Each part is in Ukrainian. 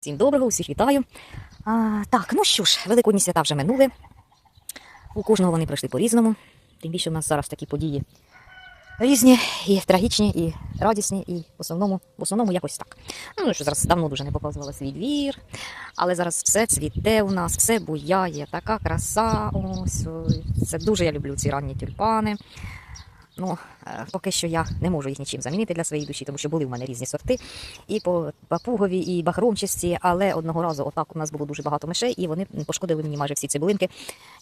Всім доброго, усіх вітаю. А, так, ну що ж, великодні свята вже минули. У кожного вони пройшли по-різному. Тим більше в нас зараз такі події різні, і трагічні, і радісні, і в основному, в основному якось так. Ну, що зараз давно дуже не показувала свій двір, але зараз все цвіте у нас, все буяє, така краса. Ось. Це дуже я люблю ці ранні тюльпани. Ну, е, поки що я не можу їх нічим замінити для своєї душі, тому що були в мене різні сорти, і по папугові, і бахромчасті, але одного разу отак у нас було дуже багато мишей, і вони пошкодили мені майже всі цибулинки.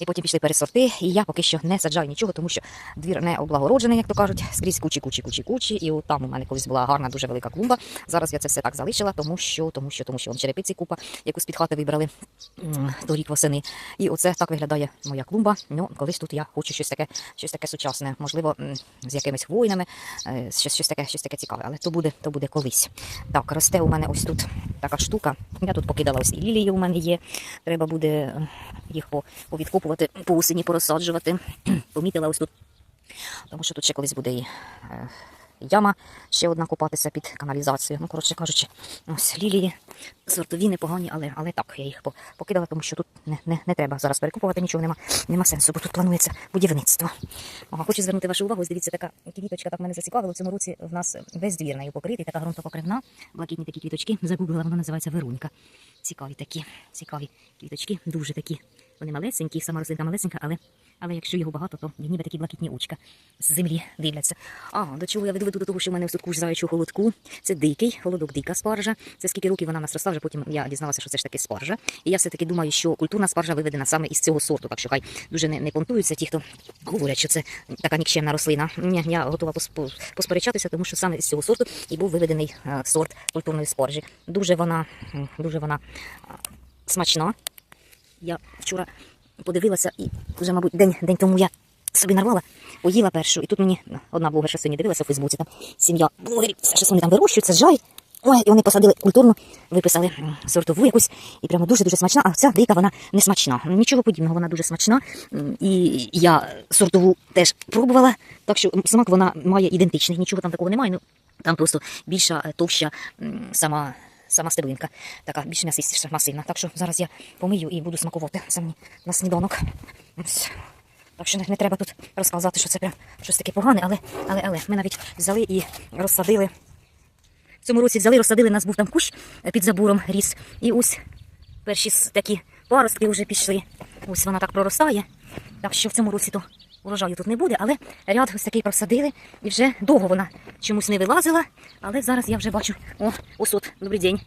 І потім пішли пересорти. І я поки що не саджаю нічого, тому що двір не облагороджений, як то кажуть, скрізь кучі, кучі, кучі, кучі. І от там у мене колись була гарна, дуже велика клумба. Зараз я це все так залишила, тому що, тому що, тому що вон черепиці купа, яку з-під хати вибрали торік восени. І оце так виглядає моя клумба. Ну, колись тут я хочу щось таке, щось таке сучасне, можливо, з якимись хвойнами, е, щось, щось таке, щось таке цікаве, але то буде, то буде колись. Так, росте у мене ось тут така штука. Я тут покидала ось і лілії у мене є. Треба буде е, їх по- повідкопувати, по осені порозсаджувати. Помітила ось тут, тому що тут ще колись буде і. Яма ще одна купатися під каналізацію. Ну, коротше кажучи, ось лілії сортові непогані, але, але так, я їх покидала, тому що тут не, не, не треба зараз перекупувати, нічого нема, нема сенсу, бо тут планується будівництво. Ага, хочу звернути вашу увагу. Ось дивіться, така квіточка так мене зацікавила. В цьому році в нас весь двір нею покритий, така ґрунтопокривна, блакитні такі квіточки. Загуглила, вона називається Верунька. Цікаві такі, цікаві квіточки, дуже такі. Вони малесенькі, сама рослинка малесенька, але, але якщо його багато, то ніби такі блакитні очка з землі дивляться. А, до чого я веду до того, що в мене ось тут куш заячого холодку. Це дикий, холодок дика спаржа. Це скільки років вона в нас вже потім я дізналася, що це ж таки спаржа. І я все-таки думаю, що культурна спаржа виведена саме із цього сорту, так що хай дуже не, не понтуються ті, хто говорять, що це така нікчемна рослина. Ні, я готова пос- посперечатися, тому що саме із цього сорту і був виведений е, сорт культурної спаржі. Дуже вона, дуже вона смачна. Я вчора подивилася і вже, мабуть, день, день тому я собі нарвала, поїла першу, і тут мені одна блогерша сьогодні дивилася у Фейсбуці, там сім'я блогерів, все вони там вирощують, жай. Ой, і вони посадили культурну, виписали сортову якусь, і прямо дуже-дуже смачна, а ця дика вона не смачна. Нічого подібного, вона дуже смачна. І я сортову теж пробувала, так що смак вона має ідентичний, нічого там такого немає. Ну, там просто більша, е, товща сама сама стеблинка, така більш м'ясистіша, масивна. Так що зараз я помию і буду смакувати мені на сніданок. Так що не, не треба тут розказати, що це прям щось таке погане, але, але, але ми навіть взяли і розсадили. В цьому році взяли, розсадили, у нас був там кущ е, під забором ріс. І ось перші такі паростки вже пішли. Ось вона так проростає. Так що в цьому році то урожаю тут не буде, але ряд ось такий просадили, і вже довго вона чомусь не вилазила. Але зараз я вже бачу. О, ось от, добрий день.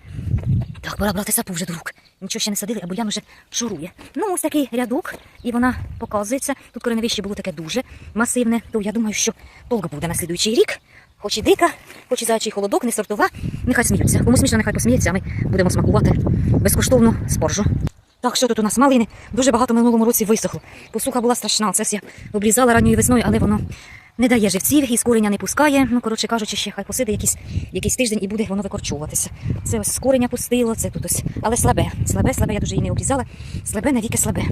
Так, пора брати сапу вже до рук. Нічого ще не садили, а бур'ян вже шурує. Ну, ось такий рядок, і вона показується. Тут кореневище було таке дуже масивне, то я думаю, що толк буде на слідуючий рік. Хоч і дика, хоч і заячий холодок, не сортова, нехай сміються. Кому смішно, нехай посміється, а ми будемо смакувати безкоштовну споржу. Так, що тут у нас малини? Дуже багато минулому році висохло. Посуха була страшна. Це я обрізала ранньою весною, але воно не дає живців і кореня не пускає. Ну, коротше кажучи, ще хай посиде якийсь, якийсь тиждень і буде воно викорчуватися. Це ось з пустило, це тут ось. Але слабе. Слабе, слабе, я дуже її не обрізала. Слабе навіки слабе.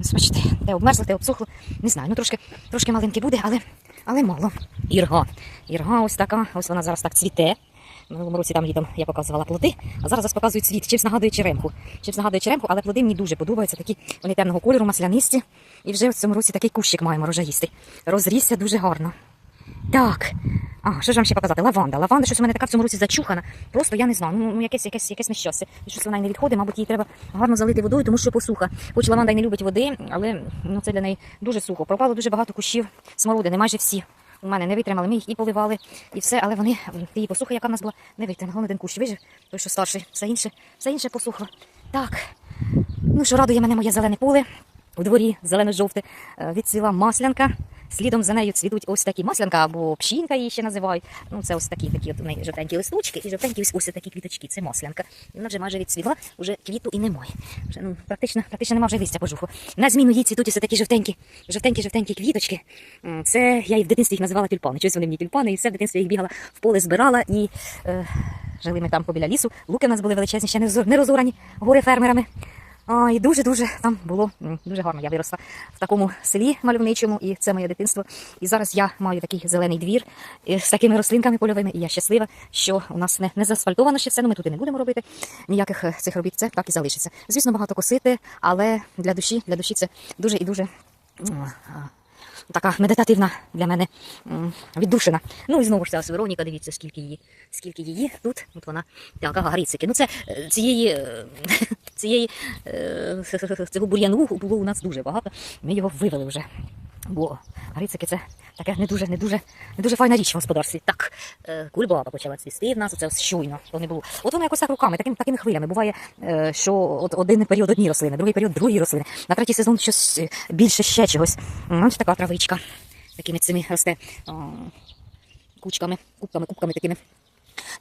Ось бачите, де обмерзло, те обсохло. Не знаю, ну трошки, трошки маленьке буде, але, але мало. Ірга. Ірга ось така, ось вона зараз так цвіте. Минулому році там літом я показувала плоди, а зараз ось показують цвіт. Чимсь нагадує черемху. Чимсь нагадує черемху, але плоди мені дуже подобаються. Такі вони темного кольору, маслянисті. І вже в цьому році такий кущик маємо рожаїстий. Розрісся дуже гарно. Так. А, що ж вам ще показати? Лаванда. Лаванда щось у мене така в цьому році зачухана. Просто я не знаю. Ну, ну якесь, якесь, якесь нещастя. Щось вона й не відходить, мабуть, їй треба гарно залити водою, тому що посуха. Хоч лаванда й не любить води, але ну, це для неї дуже сухо. Пропало дуже багато кущів смородини, майже всі. У мене не витримали, ми їх і поливали, і все, але вони, її посуха, яка в нас була, не витримала. Один кущ вижив, той, що старший, все інше, все інше посухло. Так. Ну, що радує мене моє зелене поле. У дворі зелено-жовте відсіла маслянка. Слідом за нею цвітуть ось такі маслянка або пшінка її ще називають. Ну, це ось такі такі от жовтенькі листочки і жовтенькі ось, ось такі квіточки. Це маслянка. Вона вже майже відцвіла, вже квіту і немає. Вже, ну, практично, практично немає вже листя пожуху. На зміну їй цвітуть ось такі жовтенькі, жовтенькі, жовтенькі квіточки. Це я і в дитинстві їх називала тюльпани. Щось вони мені тюльпани, і все в дитинстві їх бігала в поле, збирала і. Е, Жили ми там побіля лісу. Луки в нас були величезні, ще не розорані гори фермерами. І дуже-дуже там було дуже гарно. Я виросла в такому селі мальовничому, і це моє дитинство. І зараз я маю такий зелений двір е, з такими рослинками польовими, і я щаслива, що у нас не, не заасфальтовано ще все, ну ми тут не будемо робити ніяких е, цих робіт, це так і залишиться. Звісно, багато косити, але для душі, для душі це дуже і дуже. Така медитативна для мене віддушина. Ну і знову ж ця Вероніка, дивіться, скільки її, скільки її тут. От вона така гарицики. Ну це е, цієї, е, цієї е, цього бур'яну було у нас дуже багато. Ми його вивели вже. Бо гарицики це таке не дуже, не дуже, не дуже файна річ в господарстві. Так, е, кульбаба почала цвісти в нас, оце щойно, то не було. От воно якось так руками, такими, такими хвилями. Буває, е, що от один період одні рослини, другий період другі рослини. На третій сезон щось більше ще чогось. Ось така травичка. Такими цими росте а, кучками, кубками, кубками такими.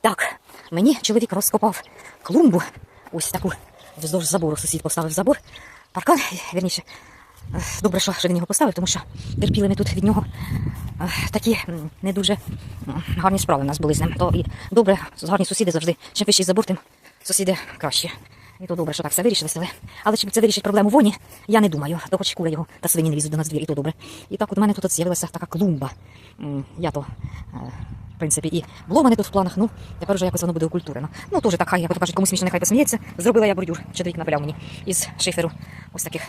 Так, мені чоловік розкопав клумбу, ось таку вздовж забору. Сусід поставив забор. Паркан, вірніше. Добре, що, він його поставив, тому що терпіли ми тут від нього такі не дуже гарні справи у нас були з ним. То і добре, гарні сусіди завжди. Чим вищий забор, тим сусіди краще. І то добре, що так все вирішилося. Але, чи це вирішить проблему воні, я не думаю. То хоч кури його та свині не лізуть до нас двір, і то добре. І так от у мене тут з'явилася така клумба. Я то, е, в принципі, і було в мене тут в планах, ну тепер вже якось воно буде окультурено. Ну теж так, хай, як то кажуть, комусь смішно, нехай посміється. Зробила я бордюр. Чоловік напиляв мені із шиферу ось таких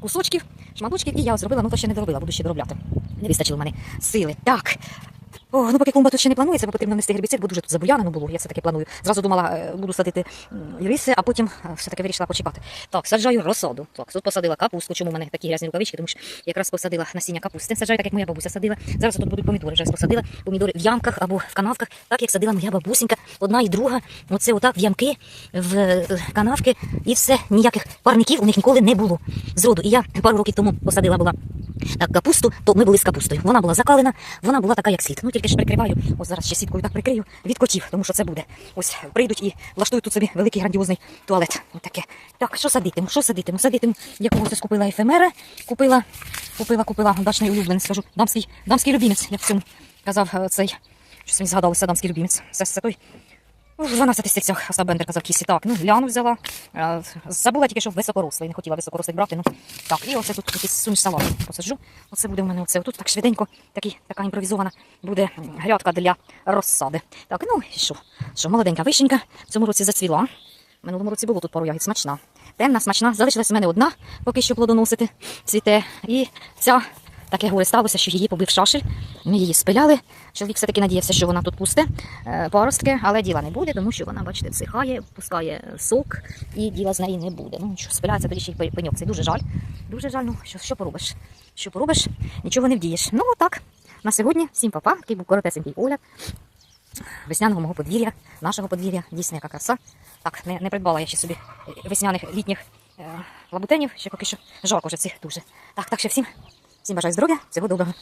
кусочків, шматочків, і я зробила, ну то ще не доробила, буду ще доробляти. Не вистачило мене сили. Так. О, ну поки клумба тут ще не планується, бо потрібно внести гербіцид, бо дуже тут забуянено було. Я все-таки планую. Зразу думала, е, буду садити іриси, а потім е, все-таки вирішила почекати. Так, саджаю розсаду. Так, тут посадила капусту. Чому в мене такі грязні рукавички? Тому що якраз посадила насіння капусти. Саджаю, так як моя бабуся садила. Зараз тут будуть помідори. Вже посадила помідори в ямках або в канавках, так як садила моя бабусенька. Одна і друга. Оце отак в ямки, в е, канавки, і все. Ніяких парників у них ніколи не було. Зроду. І я пару років тому посадила була так, капусту, то ми були з капустою. Вона була закалена, вона була така, як слід. Ну тільки ж прикриваю. Ось зараз ще сіткою так прикрию від котів, тому що це буде. Ось прийдуть і влаштують тут собі великий грандіозний туалет. Ось таке. Так, що садитиму? Що садитиму? Садитиму, якого це скупила ефемера. Купила, купила, купила дачний улюбленець, скажу, дамський, дамський любімець, як в цьому казав е, цей. Щось мені згадалося, дамський любімець. Це, це той. В 12 стільцях Остап Бендер казав кісі. Так, ну гляну взяла. Е, Забула тільки, що високорослий. Не хотіла високорослий брати. Ну так, і оце тут якийсь суміш салат посаджу. Оце буде в мене оце. Тут так швиденько, такий, така імпровізована буде грядка для розсади. Так, ну і що? Що, молоденька вишенька в цьому році зацвіла. В минулому році було тут пару ягід смачна. Темна, смачна. Залишилась у мене одна, поки що плодоносити цвіте. І ця таке горе сталося, що її побив шашель. Ми її спиляли. Чоловік все-таки надіявся, що вона тут пусте е, паростки, але діла не буде, тому що вона, бачите, всихає, пускає сок, і діла з неї не буде. Ну що, спиляється тоді ще й пеньок. Це дуже жаль. Дуже жаль. Ну що, що поробиш? Що поробиш? Нічого не вдієш. Ну так. На сьогодні всім папа, такий був коротесенький огляд весняного мого подвір'я, нашого подвір'я, дійсно яка краса. Так, не, не придбала я ще собі е, весняних літніх е, лабутенів, ще поки що жарко вже цих дуже. Так, так ще всім, всім бажаю здоров'я, всього доброго.